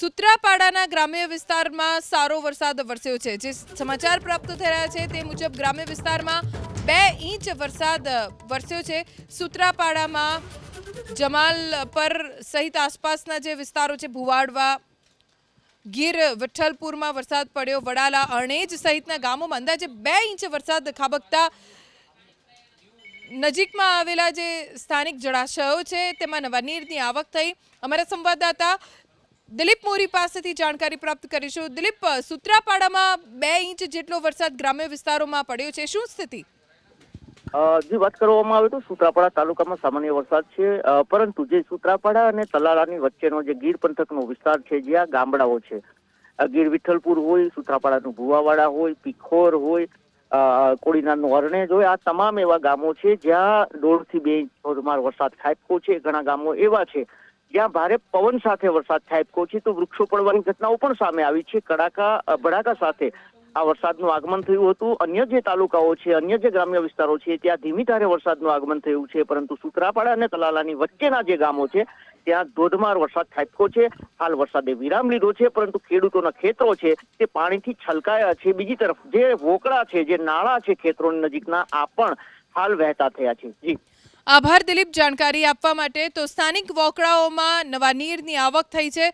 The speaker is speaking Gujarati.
સુત્રાપાડાના ગ્રામ્ય વિસ્તારમાં સારો વરસાદ વરસ્યો છે. જે સમાચાર પ્રાપ્ત થઈ રહ્યા છે તે મુજબ ગ્રામ્ય વિસ્તારમાં બે ઇંચ વરસાદ વરસ્યો છે. સુત્રાપાડામાં જમાલ પર સહિત આસપાસના જે વિસ્તારો છે, ભુવાડવા, ગીર, વિઠ્ઠલપુરમાં વરસાદ પડ્યો. વડાલા, અણેજ સહિતના ગામોમાં અંદાજે બે ઇંચ વરસાદ ખાબકતા નજીકમાં આવેલા જે સ્થાનિક જળાશયો છે, તેમાં નવા નીરની આવક થઈ. અમારા સંવાદદાતા દિલીપ મોરી પાસેથી જાણકારી પ્રાપ્ત કરીશું. દિલીપ સુત્રાપાડામાં બે ઇંચ જેટલો વરસાદ ગ્રામ્ય વિસ્તારોમાં પડ્યો છે. શું સ્થિતિ? જે વાત કરવામાં આવે તો સુત્રાપાડા તાલુકામાં સામાન્ય વરસાદ છે. પરંતુ જે સુત્રાપાડા અને તલાળાની વચ્ચેનો જે ગીર પંથકનો વિસ્તાર છે જ્યાં ગામડાઓ છે ગીર વિઠ્ઠલપુર હોય, સુત્રાપાડાનું ભુવાવાડા હોય, પીખોર હોય કોડીનારનું અરણેજ હોય, આ તમામ એવા ગામો છે જ્યાં દોઢથી બે ઇંચ ધોધમાર વરસાદ ખાબક્યો છે. ઘણા ગામો એવા છે જ્યાં ભારે પવન સાથે વરસાદ ખાબક્યો છે તો વૃક્ષો પડવાની ઘટનાઓ પણ સામે આવી છે. કડાકા ભડાકા સાથે આ વરસાદનું આગમન થયું હતું. અન્ય જે તાલુકાઓ છે, અન્ય જે ગ્રામ્ય વિસ્તારો છે, ત્યાં ધીમી ધારે વરસાદનું આગમન થયું છે, પરંતુ સુત્રાપાડા અને તલાલાની વચ્ચેના જે ગામો છે, ત્યાં ધોધમાર વરસાદ ખાબક્યો છે. હાલ વરસાદે વિરામ લીધો છે, પરંતુ ખેડૂતોના ખેતરો છે, તે પાણીથી છલકાયા છે. બીજી તરફ જે વોકળા છે, જે નાળા છે ખેતરોની નજીકના, આ પણ હાલ વહેતા થયા છે. જી. આભાર દિલીપ જાણકારી આપવા માટે. તો સ્થાનિક વોકળાઓમાં નવા નીરની આવક થઈ છે.